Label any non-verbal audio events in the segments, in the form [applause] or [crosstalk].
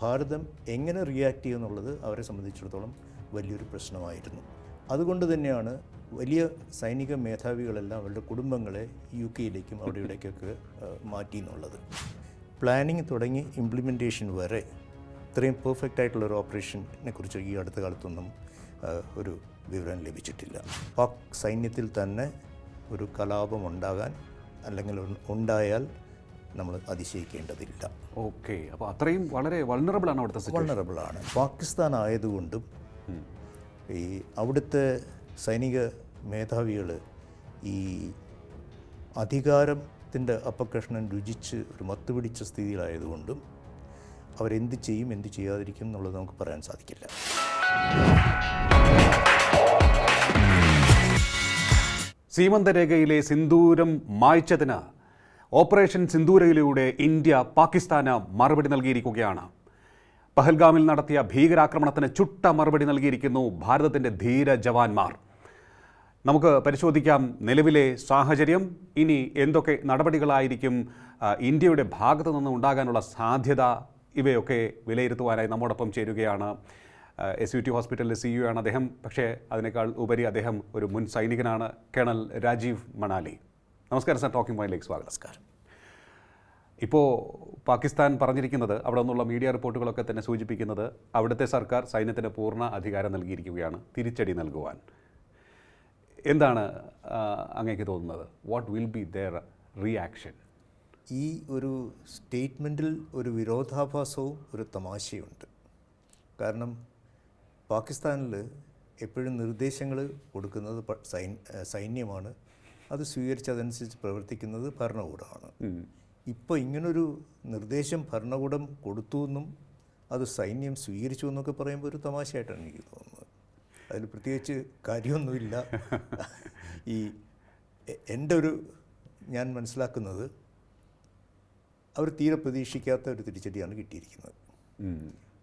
ഭാരതം എങ്ങനെ റിയാക്ട് ചെയ്യുമെന്നുള്ളത് അവരെ സംബന്ധിച്ചിടത്തോളം വലിയൊരു പ്രശ്നമായിരുന്നു. അതുകൊണ്ട് തന്നെയാണ് വലിയ സൈനിക മേധാവികളെല്ലാം അവരുടെ കുടുംബങ്ങളെ യു കെയിലേക്കും അവിടെ ഇവിടേക്കൊക്കെ മാറ്റി എന്നുള്ളത് പ്ലാനിങ് തുടങ്ങി ഇംപ്ലിമെന്റേഷൻ വരെ ഇത്രയും പെർഫെക്റ്റ് ആയിട്ടുള്ള ഒരു ഓപ്പറേഷനെ കുറിച്ച് ഈ അടുത്ത കാലത്തൊന്നും ഒരു വിവരം ലഭിച്ചിട്ടില്ല. പാക് സൈന്യത്തിൽ തന്നെ ഒരു കലാപം ഉണ്ടാകാൻ അല്ലെങ്കിൽ ഉണ്ടായാൽ നമ്മൾ അതിശയിക്കേണ്ടതില്ല. ഓക്കെ. അപ്പോൾ അത്രയും വളരെ വൾണറബിൾ ആണ് അവിടുത്തെ വൾണറബിൾ ആണ്. പാകിസ്ഥാൻ ആയതുകൊണ്ടും ഈ അവിടുത്തെ സൈനിക മേധാവികൾ ഈ അധികാരത്തിന്റെ അപകർഷണം രുചിച്ച് ഒരു മത്ത് പിടിച്ച സ്ഥിതിയിലായതുകൊണ്ടും അവരെന്ത് ചെയ്യും എന്ത് ചെയ്യാതിരിക്കും എന്നുള്ളത് നമുക്ക് പറയാൻ സാധിക്കില്ല. സീമന്തരേഖയിലെ സിന്ദൂരം മായ്ച്ചതിന് ഓപ്പറേഷൻ സിന്ദൂരയിലൂടെ ഇന്ത്യ പാകിസ്ഥാന് മറുപടി നൽകിയിരിക്കുകയാണ്. പഹൽഗാമിൽ നടത്തിയ ഭീകരാക്രമണത്തിന് ചുട്ട മറുപടി നൽകിയിരിക്കുന്നു ഭാരതത്തിന്റെ ധീര ജവാന്മാർ. നമുക്ക് പരിശോധിക്കാം നിലവിലെ സാഹചര്യം. ഇനി എന്തൊക്കെ നടപടികളായിരിക്കും ഇന്ത്യയുടെ ഭാഗത്തു നിന്ന് ഉണ്ടാകാനുള്ള സാധ്യത ഇവയൊക്കെ വിലയിരുത്തുവാനായി നമ്മോടൊപ്പം ചേരുകയാണ്. എസ് യു ടി ഹോസ്പിറ്റലിലെ സി യു ആണ് അദ്ദേഹം. പക്ഷേ അതിനേക്കാൾ ഉപരി അദ്ദേഹം ഒരു മുൻ സൈനികനാണ് കേണൽ രാജീവ് മണാലി. നമസ്കാരം സാർ ടോക്കിംഗ് പോയിന്റിലേക്ക് സ്വാഗതം. നമസ്കാരം. ഇപ്പോൾ പാകിസ്ഥാൻ പറഞ്ഞിരിക്കുന്നത് അവിടെ നിന്നുള്ള മീഡിയ റിപ്പോർട്ടുകളൊക്കെ തന്നെ സൂചിപ്പിക്കുന്നത് അവിടുത്തെ സർക്കാർ സൈന്യത്തിന് പൂർണ അധികാരം നൽകിയിരിക്കുകയാണ് തിരിച്ചടി നൽകുവാൻ. എന്താണ് അങ്ങേക്ക് തോന്നുന്നത്? What will be their reaction ഈ ഒരു സ്റ്റേറ്റ്മെന്റിൽ ഒരു വിരോധാഭാസവും ഒരു തമാശയുണ്ട്. കാരണം പാകിസ്ഥാനിൽ എപ്പോഴും നിർദ്ദേശങ്ങൾ കൊടുക്കുന്നത് സൈന്യമാണ്. അത് സ്വീകരിച്ച് അതനുസരിച്ച് പ്രവർത്തിക്കുന്നത് ഭരണകൂടമാണ് ഇപ്പോൾ ഇങ്ങനൊരു നിർദ്ദേശം ഭരണകൂടം കൊടുത്തു എന്നും അത് സൈന്യം സ്വീകരിച്ചു എന്നൊക്കെ പറയുമ്പോൾ ഒരു തമാശയായിട്ടാണ് എനിക്ക് തോന്നുന്നത്. അതിൽ പ്രത്യേകിച്ച് കാര്യമൊന്നുമില്ല. ഈ എന്റെ ഒരു ഞാൻ മനസ്സിലാക്കുന്നത് അവർ തീരെ പ്രതീക്ഷിക്കാത്ത ഒരു തിരിച്ചടിയാണ് കിട്ടിയിരിക്കുന്നത്.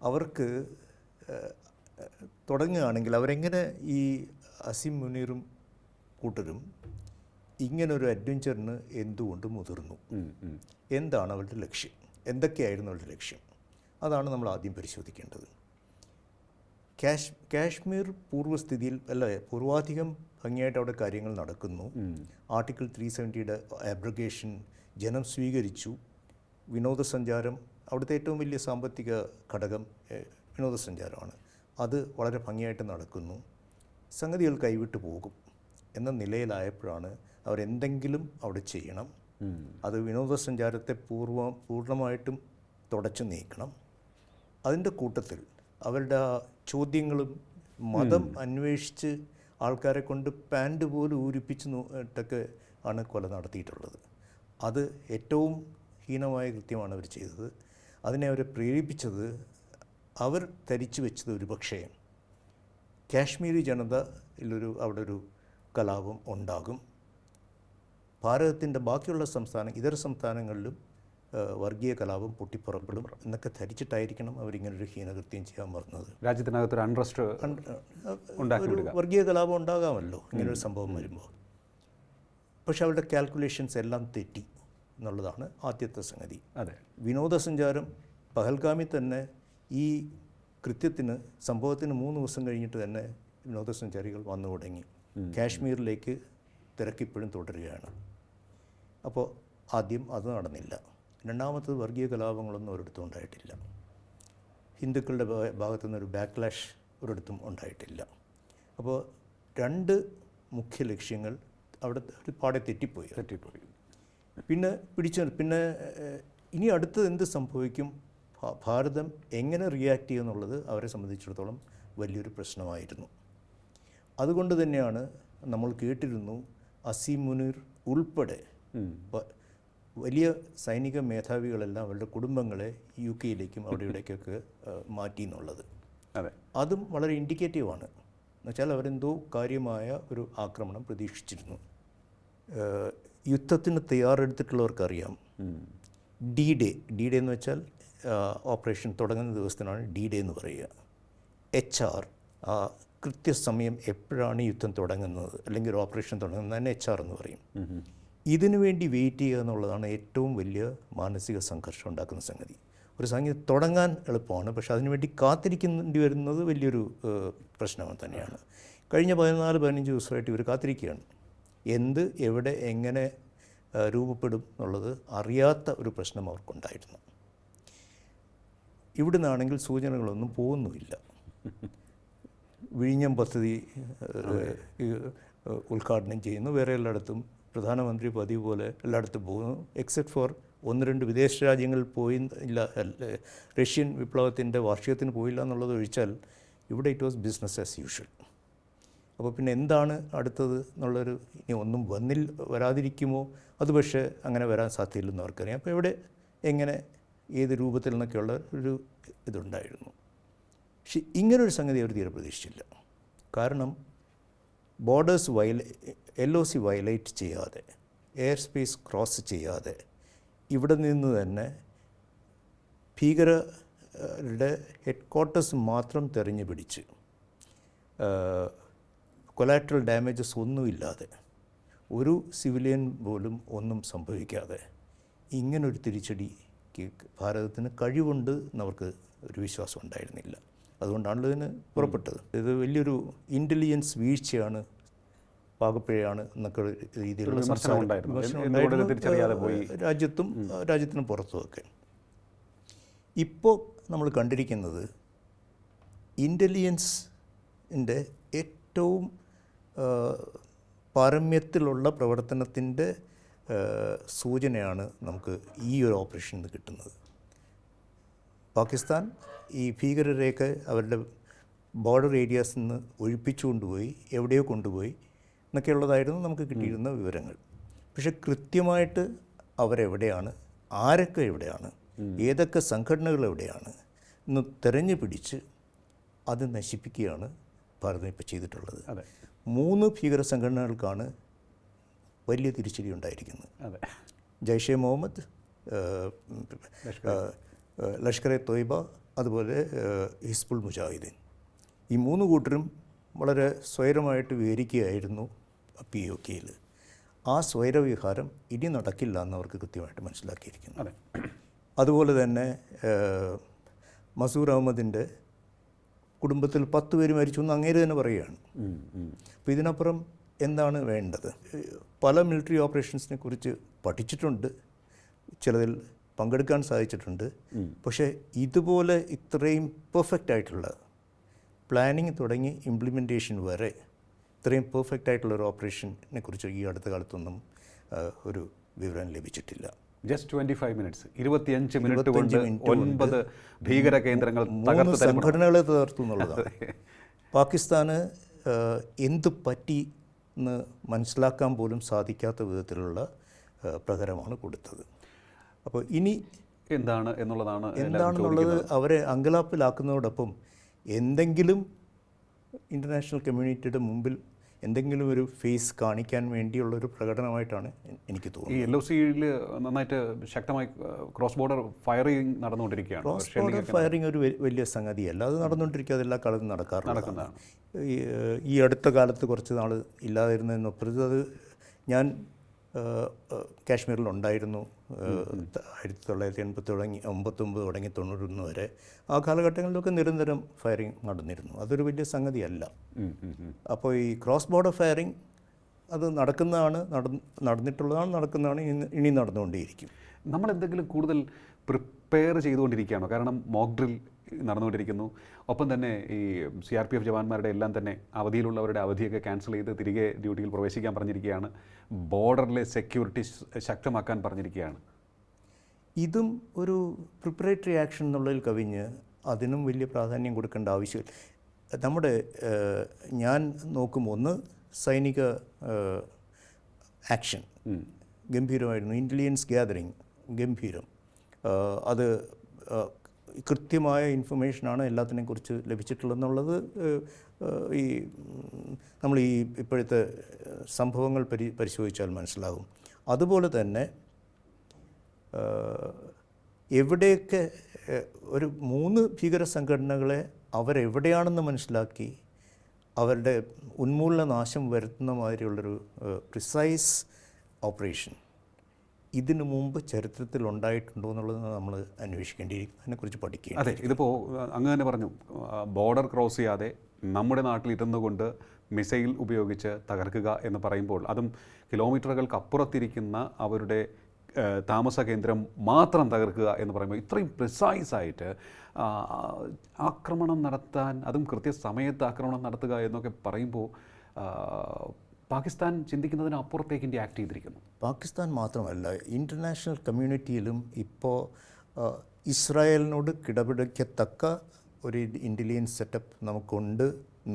അവർക്ക് തുടങ്ങുകയാണെങ്കിൽ അവരെങ്ങനെ ഈ അസിം മുനീറും കൂട്ടരും ഇങ്ങനൊരു അഡ്വഞ്ചറിന് എന്തുകൊണ്ട് മുതിർന്നു? എന്താണ് അവരുടെ ലക്ഷ്യം? എന്തൊക്കെയായിരുന്നു അവരുടെ ലക്ഷ്യം? അതാണ് നമ്മൾ ആദ്യം പരിശോധിക്കേണ്ടത്. കാശ് കാശ്മീർ പൂർവസ്ഥിതിയിൽ അല്ല പൂർവാധികം ഭംഗിയായിട്ട് അവിടെ കാര്യങ്ങൾ നടക്കുന്നു. ആർട്ടിക്കിൾ ത്രീ സെവന്റിയുടെ ആബ്രഗേഷൻ ജനം സ്വീകരിച്ചു. വിനോദസഞ്ചാരം അവിടുത്തെ ഏറ്റവും വലിയ സാമ്പത്തിക ഘടകം വിനോദസഞ്ചാരമാണ്. അത് വളരെ ഭംഗിയായിട്ട് നടക്കുന്നു. സംഗതികൾ കൈവിട്ടു പോകും എന്ന നിലയിലായപ്പോഴാണ് അവരെന്തെങ്കിലും അവിടെ ചെയ്യണം. അത് വിനോദസഞ്ചാരത്തെ പൂർവ പൂർണമായിട്ടും തുടച്ചു നീക്കണം. അതിന്റെ കൂട്ടത്തിൽ അവരുടെ ആ ചോദ്യങ്ങളും മതം അന്വേഷിച്ച് ആൾക്കാരെ കൊണ്ട് പാന്റ് പോലും ഊരിപ്പിച്ച് നോട്ടൊക്കെ ആണ് കൊല നടത്തിയിട്ടുള്ളത്. അത് ഏറ്റവും ഹീനമായ കൃത്യമാണ് അവർ ചെയ്തത്. അതിനെ അവരെ പ്രേരിപ്പിച്ചത് അവർ ധരിച്ചു വെച്ചത് ഒരു പക്ഷേ കാശ്മീരി ജനതയിലൊരു അവിടെ ഒരു കലാപം ഉണ്ടാകും. ഭാരതത്തിന്റെ ബാക്കിയുള്ള സംസ്ഥാന ഇതര സംസ്ഥാനങ്ങളിലും വർഗീയ കലാപം പൊട്ടിപ്പുറപ്പെടും എന്നൊക്കെ ധരിച്ചിട്ടായിരിക്കണം അവരിങ്ങനൊരു ഹീനകൃത്യം ചെയ്യാൻ പറഞ്ഞത് രാജ്യത്തിനകത്തൊരു അൺട്രസ്റ്റ് അൺറസ്റ്റ് ഒരു വർഗീയ കലാപം ഉണ്ടാകാമല്ലോ ഇങ്ങനൊരു സംഭവം വരുമ്പോൾ. പക്ഷെ അവരുടെ കാൽക്കുലേഷൻസ് എല്ലാം തെറ്റി എന്നുള്ളതാണ് ആദ്യത്തെ സംഗതി. അതെ. വിനോദസഞ്ചാരം പഹൽഗാമിൽ തന്നെ ഈ കൃത്യത്തിന് സംഭവത്തിന് മൂന്ന് ദിവസം കഴിഞ്ഞിട്ട് തന്നെ വിനോദസഞ്ചാരികൾ വന്നു തുടങ്ങി. കാശ്മീരിലേക്ക് തിരക്കിപ്പോഴും തുടരുകയാണ്. അപ്പോൾ ആദ്യം അത് നടന്നില്ല. രണ്ടാമത്തത് വർഗീയ കലാപങ്ങളൊന്നും ഒരിടത്തും ഉണ്ടായിട്ടില്ല. ഹിന്ദുക്കളുടെ ഭാഗത്തു നിന്നൊരു ബാക്ക്ലാഷ് ഒരിടത്തും ഉണ്ടായിട്ടില്ല. അപ്പോൾ രണ്ട് മുഖ്യ ലക്ഷ്യങ്ങൾ അവിടെ ഒരു പാടെ തെറ്റിപ്പോയി. തെറ്റിപ്പോയി. പിന്നെ പിടിച്ചു പിന്നെ ഇനി അടുത്തത് എന്ത് സംഭവിക്കും? ഭാരതം എങ്ങനെ റിയാക്ട് ചെയ്യുമെന്നുള്ളത് അവരെ സംബന്ധിച്ചിടത്തോളം വലിയൊരു പ്രശ്നമായിരുന്നു. അതുകൊണ്ട് തന്നെയാണ് നമ്മൾ കേട്ടിരുന്നു അസീം മുനീർ ഉൾപ്പെടെ വലിയ സൈനിക മേധാവികളെല്ലാം അവരുടെ കുടുംബങ്ങളെ യു കെയിലേക്കും അവിടെ ഇവിടേക്കൊക്കെ മാറ്റി എന്നുള്ളത്. അതെ. അതും വളരെ ഇൻഡിക്കേറ്റീവാണ് എന്നുവെച്ചാൽ അവരെന്തോ കാര്യമായ ഒരു ആക്രമണം പ്രതീക്ഷിച്ചിരുന്നു. യുദ്ധത്തിന് തയ്യാറെടുത്തിട്ടുള്ളവർക്കറിയാം. ഡി ഡേ ഡി ഡേ എന്ന് വെച്ചാൽ ഓപ്പറേഷൻ തുടങ്ങുന്ന ദിവസത്തിനാണ് ഡി ഡേ എന്ന് പറയുക. എച്ച് ആർ ആ കൃത്യസമയം എപ്പോഴാണ് യുദ്ധം തുടങ്ങുന്നത്? അല്ലെങ്കിൽ ഒരു ഓപ്പറേഷൻ തുടങ്ങുന്നത്? തന്നെ എച്ച് ആർ എന്ന് പറയും ഇതിനു വേണ്ടി വെയിറ്റ് ചെയ്യുക എന്നുള്ളതാണ് ഏറ്റവും വലിയ മാനസിക സംഘർഷം ഉണ്ടാക്കുന്ന സംഗതി. ഒരു സംഗീതം തുടങ്ങാൻ എളുപ്പമാണ്. പക്ഷെ അതിനുവേണ്ടി കാത്തിരിക്കേണ്ടി വരുന്നത് വലിയൊരു പ്രശ്നം തന്നെയാണ്. കഴിഞ്ഞ പതിനാല് പതിനഞ്ച് ദിവസമായിട്ട് ഇവർ കാത്തിരിക്കുകയാണ്. എന്ത് എവിടെ എങ്ങനെ രൂപപ്പെടും എന്നുള്ളത് അറിയാത്ത ഒരു പ്രശ്നം അവർക്കുണ്ടായിരുന്നു. ഇവിടെ നിന്നാണെങ്കിൽ സൂചനകളൊന്നും പോകുന്നുമില്ല. വിഴിഞ്ഞം പദ്ധതി ഉദ്ഘാടനം ചെയ്യുന്നു. വേറെ എല്ലായിടത്തും പ്രധാനമന്ത്രി പതിവ് പോലെ എല്ലായിടത്തും പോകുന്നു. എക്സെപ്റ്റ് ഫോർ ഒന്ന് രണ്ട് വിദേശ രാജ്യങ്ങളിൽ പോയി ഇല്ല റഷ്യൻ വിപ്ലവത്തിന്റെ വാർഷികത്തിന് പോയില്ല എന്നുള്ളത് ഒഴിച്ചാൽ ഇവിടെ it was business as usual അപ്പോൾ പിന്നെ എന്താണ് അടുത്തത് എന്നുള്ളൊരു ഇനി ഒന്നും വന്നിൽ വരാതിരിക്കുമോ? അത് പക്ഷേ അങ്ങനെ വരാൻ സാധ്യതയില്ലെന്ന് അവർക്കറിയാം. അപ്പോൾ എവിടെ എങ്ങനെ ഏത് രൂപത്തിൽ നിന്നൊക്കെയുള്ള ഒരു ഇതുണ്ടായിരുന്നു. പക്ഷെ ഇങ്ങനൊരു സംഗതി അവർ തീരെ പ്രതീക്ഷിച്ചില്ല. കാരണം ബോർഡേഴ്സ് വയല എൽ ഒ സി വയലേറ്റ് ചെയ്യാതെ എയർ സ്പേസ് ക്രോസ് ചെയ്യാതെ ഇവിടെ നിന്ന് തന്നെ ഭീകരരുടെ ഹെഡ് ക്വാർട്ടേഴ്സ് മാത്രം തെരഞ്ഞു പിടിച്ച് കൊലാട്രൽ ഡാമേജസ് ഒന്നുമില്ലാതെ ഒരു സിവിലിയൻ പോലും ഒന്നും സംഭവിക്കാതെ ഇങ്ങനൊരു തിരിച്ചടിക്ക് ഭാരതത്തിന് കഴിവുണ്ട് എന്നവർക്ക് ഒരു വിശ്വാസം ഉണ്ടായിരുന്നില്ല. അതുകൊണ്ടാണല്ലോ ഇതിന് പുറപ്പെട്ടത്. ഇത് വലിയൊരു ഇന്റലിജൻസ് വീഴ്ചയാണ് പാകപ്പിഴയാണ് എന്നൊക്കെ രീതിയിലുള്ള സംസാരം- രാജ്യത്തും രാജ്യത്തിന് പുറത്തുമൊക്കെ. ഇപ്പോൾ നമ്മൾ കണ്ടിരിക്കുന്നത് ഇന്റലിജൻസിന്റെ ഏറ്റവും പാരമ്യത്തിലുള്ള പ്രവർത്തനത്തിന്റെ സൂചനയാണ് നമുക്ക് ഈ ഒരു ഓപ്പറേഷനിൽ നിന്ന് കിട്ടുന്നത്. പാകിസ്ഥാൻ ഈ ഭീകരരെയൊക്കെ അവരുടെ ബോർഡർ ഏരിയാസിൽ നിന്ന് ഒഴിപ്പിച്ചു കൊണ്ടുപോയി എവിടെയോ കൊണ്ടുപോയി എന്നൊക്കെയുള്ളതായിരുന്നു നമുക്ക് കിട്ടിയിരുന്ന വിവരങ്ങൾ. പക്ഷെ കൃത്യമായിട്ട് അവരെവിടെയാണ് ആരൊക്കെ എവിടെയാണ് ഏതൊക്കെ സംഘടനകൾ എവിടെയാണ് എന്ന് തെരഞ്ഞു പിടിച്ച് അത് നശിപ്പിക്കുകയാണ് ഭാരതം ഇപ്പോൾ ചെയ്തിട്ടുള്ളത്. മൂന്ന് ഭീകര സംഘടനകൾക്കാണ് വലിയ തിരിച്ചടി ഉണ്ടായിരിക്കുന്നത്. ജയ്ഷെ മുഹമ്മദ് ലഷ്കർ എ തൊയ്ബ അതുപോലെ ഹിസ്ബുൾ മുജാഹിദീൻ. ഈ മൂന്ന് കൂട്ടരും വളരെ സ്വൈരമായിട്ട് വിവരിക്കുകയായിരുന്നു പി ഒ കെയിൽ ആ സ്വൈരവിഹാരം ഇനി നടക്കില്ല എന്ന് അവർക്ക് കൃത്യമായിട്ട് മനസ്സിലാക്കിയിരിക്കുന്നു. അതെ. അതുപോലെ തന്നെ മസൂർ അഹമ്മദിന്റെ കുടുംബത്തിൽ പത്ത് പേര് മരിച്ചു എന്ന് അങ്ങേര് തന്നെ പറയുകയാണ്. അപ്പോൾ ഇതിനപ്പുറം എന്താണ് വേണ്ടത്? പല മിലിറ്ററി ഓപ്പറേഷൻസിനെ കുറിച്ച് പഠിച്ചിട്ടുണ്ട്. ചിലതിൽ പങ്കെടുക്കാൻ സാധിച്ചിട്ടുണ്ട്. പക്ഷേ ഇതുപോലെ ഇത്രയും പെർഫെക്റ്റ് ആയിട്ടുള്ള പ്ലാനിങ് തുടങ്ങി ഇംപ്ലിമെന്റേഷൻ വരെ ഇത്രയും പെർഫെക്റ്റ് ആയിട്ടുള്ള ഒരു ഓപ്പറേഷനെ കുറിച്ച് ഈ അടുത്ത കാലത്തൊന്നും ഒരു വിവരം ലഭിച്ചിട്ടില്ല. ജസ്റ്റ് ട്വന്റി ഫൈവ് മിനിറ്റ്സ് ഇരുപത്തിയഞ്ച് മിനിറ്റ് കൊണ്ട് 25 ഒൻപത് ഭീകര കേന്ദ്രങ്ങൾ മൂന്ന് സംഘടനകളെ തകർത്തു എന്നുള്ളതാണ്. [laughs] പാകിസ്ഥാന് എന്ത് പറ്റി എന്ന് മനസ്സിലാക്കാൻ പോലും സാധിക്കാത്ത വിധത്തിലുള്ള പ്രകരമാണ് കൊടുത്തത്. അപ്പോൾ ഇനി എന്താണ് എന്നുള്ളതാണ് എന്താണെന്നുള്ളത് അവരെ അങ്കലാപ്പിലാക്കുന്നതോടൊപ്പം എന്തെങ്കിലും ഇന്റർനാഷണൽ കമ്മ്യൂണിറ്റിയുടെ മുമ്പിൽ എന്തെങ്കിലും ഒരു ഫേസ് കാണിക്കാൻ വേണ്ടിയുള്ള ഒരു പ്രകടനമായിട്ടാണ് എനിക്ക് എനിക്ക് ഈ തോന്നുന്നത് എൽ ഒ സിയിൽ നന്നായിട്ട് ശക്തമായി ക്രോസ് ബോർഡർ ഫയറിംഗ് നടന്നുകൊണ്ടിരിക്കുകയാണ്. ക്രോസ് ബോർഡർ ഫയറിംഗ് ഒരു വലിയ സംഗതിയല്ല അത് നടന്നുകൊണ്ടിരിക്കുക അതെല്ലാ കാലത്തും നടക്കാറ് നടക്കുന്നതാണ്. ഈ അടുത്ത കാലത്ത് കുറച്ച് നാൾ ഇല്ലാതിരുന്നതിനൊപ്പുറത്ത് അത് ഞാൻ ഏഹ്, ഉണ്ടായിരുന്നു കാശ്മീരിലുണ്ടായിരുന്നു. ആയിരത്തി തൊള്ളായിരത്തി എൺപത്തി തുടങ്ങി ഒമ്പത്തൊമ്പത് തുടങ്ങി തൊണ്ണൂറ്റൊന്ന് വരെ. ആ കാലഘട്ടങ്ങളിലൊക്കെ നിരന്തരം ഫയറിങ് നടന്നിരുന്നു. അതൊരു വലിയ സംഗതിയല്ല. അപ്പോൾ ഈ ക്രോസ് ബോർഡർ ഫയറിങ് അത് നടക്കുന്നതാണ് നടന്നിട്ടുള്ളതാണ് നടക്കുന്നതാണ് ഇനി- ഇനി നടന്നുകൊണ്ടേയിരിക്കും. നമ്മൾ എന്തെങ്കിലും കൂടുതൽ പ്രിപ്പയർ ചെയ്തുകൊണ്ടിരിക്കുകയാണോ? കാരണം മോക്ക് ഡ്രിൽ നടന്നുകൊണ്ടിരിക്കുന്നു. ഒപ്പം തന്നെ ഈ സി ആർ പി എഫ് ജവാന്മാരുടെ എല്ലാം തന്നെ അവധിയിലുള്ളവരുടെ അവധിയൊക്കെ ക്യാൻസൽ ചെയ്ത് തിരികെ ഡ്യൂട്ടിയിൽ പ്രവേശിക്കാൻ പറഞ്ഞിരിക്കുകയാണ്. ബോർഡറിലെ സെക്യൂരിറ്റി ശക്തമാക്കാൻ പറഞ്ഞിരിക്കുകയാണ്. ഇതും ഒരു പ്രിപ്പറേറ്ററി ആക്ഷൻ എന്നുള്ളതിൽ കവിഞ്ഞ് അതിനും വലിയ പ്രാധാന്യം കൊടുക്കേണ്ട ആവശ്യമില്ല. നമ്മുടെ ഞാൻ നോക്കും ഒന്ന് സൈനിക ആക്ഷൻ ഗംഭീരമായിരുന്നു. ഇന്റലിജൻസ് ഗ്യാതറിങ് ഗംഭീരം. അത് കൃത്യമായ ഇൻഫർമേഷനാണ് എല്ലാത്തിനെയും കുറിച്ച് ലഭിച്ചിട്ടുള്ളതെന്നുള്ളത് ഈ നമ്മൾ ഈ ഇപ്പോഴത്തെ സംഭവങ്ങൾ പരി പരിശോധിച്ചാൽ മനസ്സിലാകും. അതുപോലെ തന്നെ എവിടെയൊക്കെ ഒരു മൂന്ന് ഭീകര സംഘടനകളെ അവരെവിടെയാണെന്ന് മനസ്സിലാക്കി അവരുടെ ഉന്മൂലന നാശം വരുത്തുന്ന മാതിരിയുള്ളൊരു പ്രിസൈസ് ഓപ്പറേഷൻ ഇതിനു മുമ്പ് ചരിത്രത്തിൽ ഉണ്ടായിട്ടുണ്ടോ എന്നുള്ളത് നമ്മൾ അന്വേഷിക്കേണ്ടിയിരിക്കും അതിനെക്കുറിച്ച് പഠിക്കുക അതെ ഇതിപ്പോൾ അങ്ങ് തന്നെ പറഞ്ഞു ബോർഡർ ക്രോസ് ചെയ്യാതെ നമ്മുടെ നാട്ടിൽ ഇരുന്നു കൊണ്ട് മിസൈൽ ഉപയോഗിച്ച് തകർക്കുക എന്ന് പറയുമ്പോൾ അതും കിലോമീറ്ററുകൾക്ക് അപ്പുറത്തിരിക്കുന്ന അവരുടെ താമസ കേന്ദ്രം മാത്രം തകർക്കുക എന്ന് പറയുമ്പോൾ ഇത്രയും പ്രിസൈസ് ആയിട്ട് ആ, ആക്രമണം നടത്താൻ അതും കൃത്യസമയത്ത് ആക്രമണം നടത്തുക എന്നൊക്കെ പറയുമ്പോൾ പാകിസ്ഥാൻ ചിന്തിക്കുന്നതിന് അപ്പുറത്തേക്ക് ഇന്ത്യ ആക്ട് ചെയ്തിരിക്കുന്നു. പാകിസ്ഥാൻ മാത്രമല്ല ഇന്റർനാഷണൽ കമ്മ്യൂണിറ്റിയിലും ഇപ്പോൾ ഇസ്രായേലിനോട് കിടപിടിക്കത്തക്ക ഒരു ഇന്റലിജൻസ് സെറ്റപ്പ് നമുക്കുണ്ട്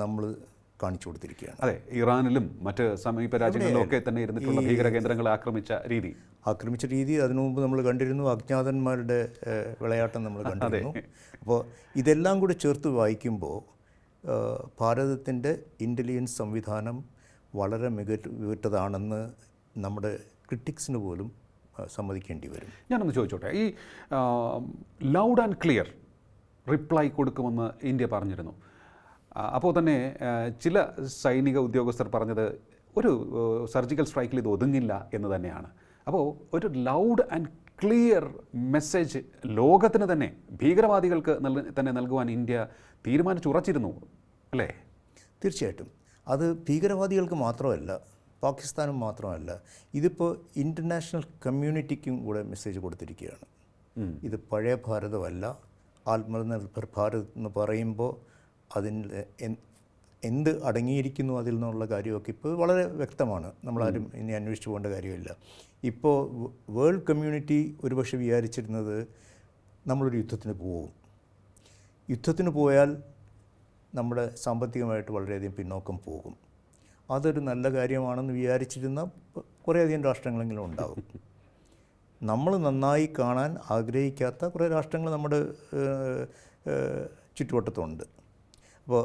നമ്മൾ കാണിച്ചു കൊടുത്തിരിക്കുകയാണ്. അതെ ഇറാനിലും മറ്റ് സമീപ രാജ്യങ്ങളിലും ഒക്കെ തന്നെ ഇരുന്നിട്ടുള്ള ഭീകര കേന്ദ്രങ്ങളെ ആക്രമിച്ച രീതി. ആക്രമിച്ച രീതി അതിനു മുമ്പ് നമ്മൾ കണ്ടിരുന്നു അജ്ഞാതന്മാരുടെ വിളയാട്ടം നമ്മൾ കണ്ടിരുന്നു. അപ്പോൾ ഇതെല്ലാം കൂടി ചേർത്ത് വായിക്കുമ്പോൾ ഭാരതത്തിന്റെ ഇന്റലിജൻസ് സംവിധാനം വളരെ മികച്ച മികച്ചതാണെന്ന് നമ്മുടെ ക്രിട്ടിക്സിന് പോലും സമ്മതിക്കേണ്ടി വരും. ഞാനൊന്ന് ചോദിച്ചോട്ടെ ഈ ലൗഡ് ആൻഡ് ക്ലിയർ റിപ്ലൈ കൊടുക്കുമെന്ന് ഇന്ത്യ പറഞ്ഞിരുന്നു. അപ്പോൾ തന്നെ ചില സൈനിക ഉദ്യോഗസ്ഥർ പറഞ്ഞത് ഒരു സർജിക്കൽ സ്ട്രൈക്കിൽ ഇത് ഒതുങ്ങില്ല എന്ന് തന്നെയാണ്. അപ്പോൾ ഒരു ലൗഡ് ആൻഡ് ക്ലിയർ മെസ്സേജ് ലോകത്തിന് തന്നെ ഭീകരവാദികൾക്ക് തന്നെ നൽകുവാൻ ഇന്ത്യ തീരുമാനിച്ചുറച്ചിരുന്നു അല്ലേ? തീർച്ചയായിട്ടും. അത് ഭീകരവാദികൾക്ക് മാത്രമല്ല പാകിസ്ഥാനും മാത്രമല്ല ഇതിപ്പോൾ ഇന്റർനാഷണൽ കമ്മ്യൂണിറ്റിക്കും കൂടെ മെസ്സേജ് കൊടുത്തിരിക്കുകയാണ്. ഇത് പഴയ ഭാരതമല്ല ആത്മനിർഭർ ഭാരത് എന്ന് പറയുമ്പോൾ അതിന്റെ എന്ത് അടങ്ങിയിരിക്കുന്നു അതിൽ നിന്നുള്ള കാര്യമൊക്കെ ഇപ്പോൾ വളരെ വ്യക്തമാണ്. നമ്മളാരും ഇനി അന്വേഷിച്ചു പോകേണ്ട കാര്യമില്ല. ഇപ്പോൾ വേൾഡ് കമ്മ്യൂണിറ്റി ഒരുപക്ഷെ വിചാരിച്ചിരുന്നത് നമ്മളൊരു യുദ്ധത്തിന് പോവും. യുദ്ധത്തിന് പോയാൽ നമ്മുടെ സാമ്പത്തികമായിട്ട് വളരെയധികം പിന്നോക്കം പോകും. അതൊരു നല്ല കാര്യമാണെന്ന് വിചാരിച്ചിരുന്ന കുറേയധികം രാഷ്ട്രങ്ങളെങ്കിലും ഉണ്ടാകും നമ്മൾ നന്നായി കാണാൻ ആഗ്രഹിക്കാത്ത കുറേ രാഷ്ട്രങ്ങൾ നമ്മുടെ ചുറ്റുവട്ടത്തുണ്ട്. അപ്പോൾ